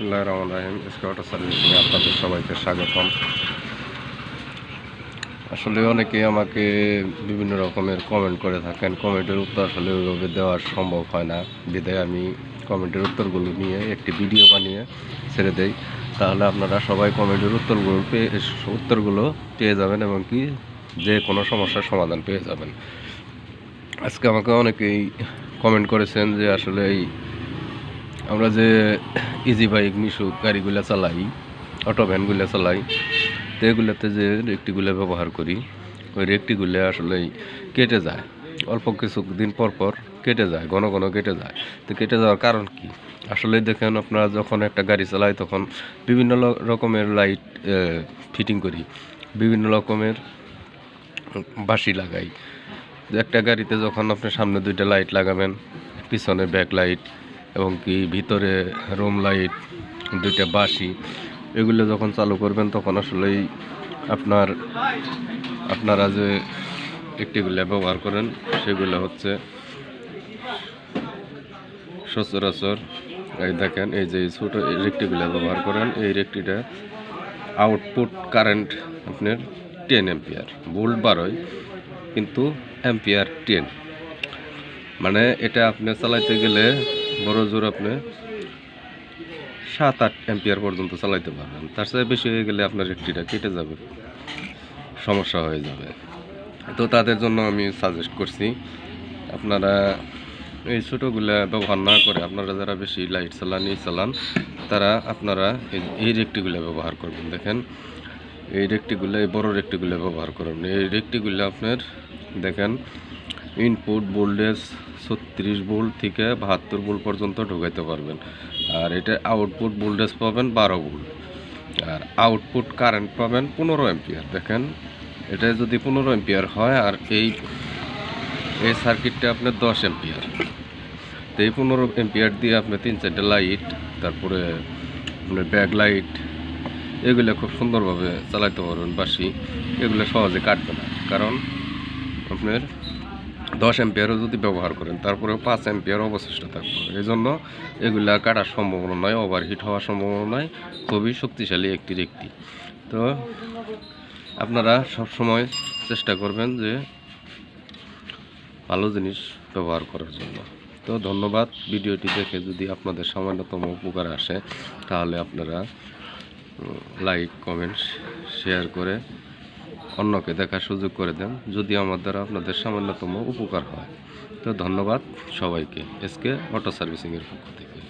বিসমুল্লাহ রহমান রাহিম। স্কোয়াটার সার্ভিসিংয়ে আপনাদের সবাইকে স্বাগতম। আসলে অনেকে আমাকে বিভিন্ন রকমের কমেন্ট করে থাকেন। কমেন্টের উত্তর আসলে ওইভাবে দেওয়া সম্ভব হয় না। বিদায় আমি কমেন্টের উত্তরগুলো নিয়ে একটি ভিডিও বানিয়ে ছেড়ে দেই। তাহলে আপনারা সবাই কমেন্টের উত্তরগুলো পেয়ে উত্তরগুলো পেয়ে যাবেন এবং কি যে কোনো সমস্যার সমাধান পেয়ে যাবেন। আজকে আমাকে অনেকেই কমেন্ট করেছেন যে আসলে এই আমরা যে ইজি বাইক মিশু গাড়িগুলো চালাই অটো ভ্যানগুলো চালাই, তো এগুলোতে যে রেকটিগুলো ব্যবহার করি, ওই রেকটিগুলো আসলে কেটে যায়। অল্প কিছু দিন পর পর কেটে যায়, ঘন ঘন কেটে যায়। তো কেটে যাওয়ার কারণ কি? আসলে দেখেন আপনারা যখন একটা গাড়ি চালাই, তখন বিভিন্ন রকমের লাইট ফিটিং করি, বিভিন্ন রকমের বাঁশি লাগাই। একটা গাড়িতে যখন আপনি সামনে দুইটা লাইট লাগাবেন, পিছনে ব্যাক লাইট এবং কি ভিতরে রুম লাইট দুইটা বাঁশি, এগুলো যখন চালু করবেন তখন আসলেই আপনার, আপনারা যে একটিগুলো ব্যবহার করেন, সেগুলো হচ্ছে সচরাচর, এই দেখেন, এই যে ছোটো রেকটিগুলো ব্যবহার করেন, এই রেকটিটা আউটপুট কারেন্ট আপনার টেন এম্পিয়ার ভোল্ট বারোয় কিন্তু অ্যাম্পিয়ার টেন মানে এটা আপনি চালাইতে গেলে বড় জোর আপনি সাত আট অ্যাম্পিয়ার পর্যন্ত চালাইতে পারবেন। তার সাথে বেশি হয়ে গেলে আপনার একটিটা কেটে যাবে, সমস্যা হয়ে যাবে। তো তাদের জন্য আমি সাজেস্ট করছি, আপনারা এই ছোটোগুলা ব্যবহার না করে আপনারা যারা বেশি লাইট চালান, এই চালান, তারা আপনারা এই- এই রেকটিগুলো ব্যবহার করবেন। দেখেন, এই রেকটিগুলো, এই বড় রেকটিগুলো ব্যবহার করবেন এই রেকটিগুলো আপনার, দেখেন ইনপুট ভোল্টেজ ছত্রিশ ভোল্ট থেকে বাহাত্তর ভোল্ট পর্যন্ত ঢোকাইতে পারবেন। আর এটা আউটপুট ভোল্টেজ পাবেন বারো ভোল্ট। আর আউটপুট কারেন্ট পাবেন পনেরো এম্পিয়ার দেখেন, এটা যদি পনেরো এম্পিয়ার হয়, আর এই এই সার্কিটটা আপনার দশ এম্পিয়ার তো এই পনেরো এম্পিয়ার দিয়ে আপনি তিন চারটে লাইট, তারপরে আপনার ব্যাক লাইট, এগুলো খুব সুন্দরভাবে চালাতে পারবেন বাসি এগুলো সহজে কাটবে না। কারণ আপনার দশ এম্পিয়ারও যদি ব্যবহার করেন তারপরে পাঁচ এম্পিয়ার অবশিষ্ট থাকবে। এই জন্য এগুলা কাটার সম্ভাবনা নয় ওভারহিট হওয়ার সম্ভাবনা নয় খুবই শক্তিশালী একটি একটি তো আপনারা সবসময় চেষ্টা করবেন যে ভালো জিনিস ব্যবহার করার জন্য। তো ধন্যবাদ, ভিডিওটি দেখে যদি আপনাদের সামান্যতম উপকার আসে, তাহলে আপনারা লাইক কমেন্ট শেয়ার করে অন্যকে দেখার সুযোগ করে দেন, যদি আমার দ্বারা আপনাদের সামান্যতম উপকার হয়। তো ধন্যবাদ সবাইকে এসকে অটো সার্ভিসিংয়ের পক্ষ থেকে।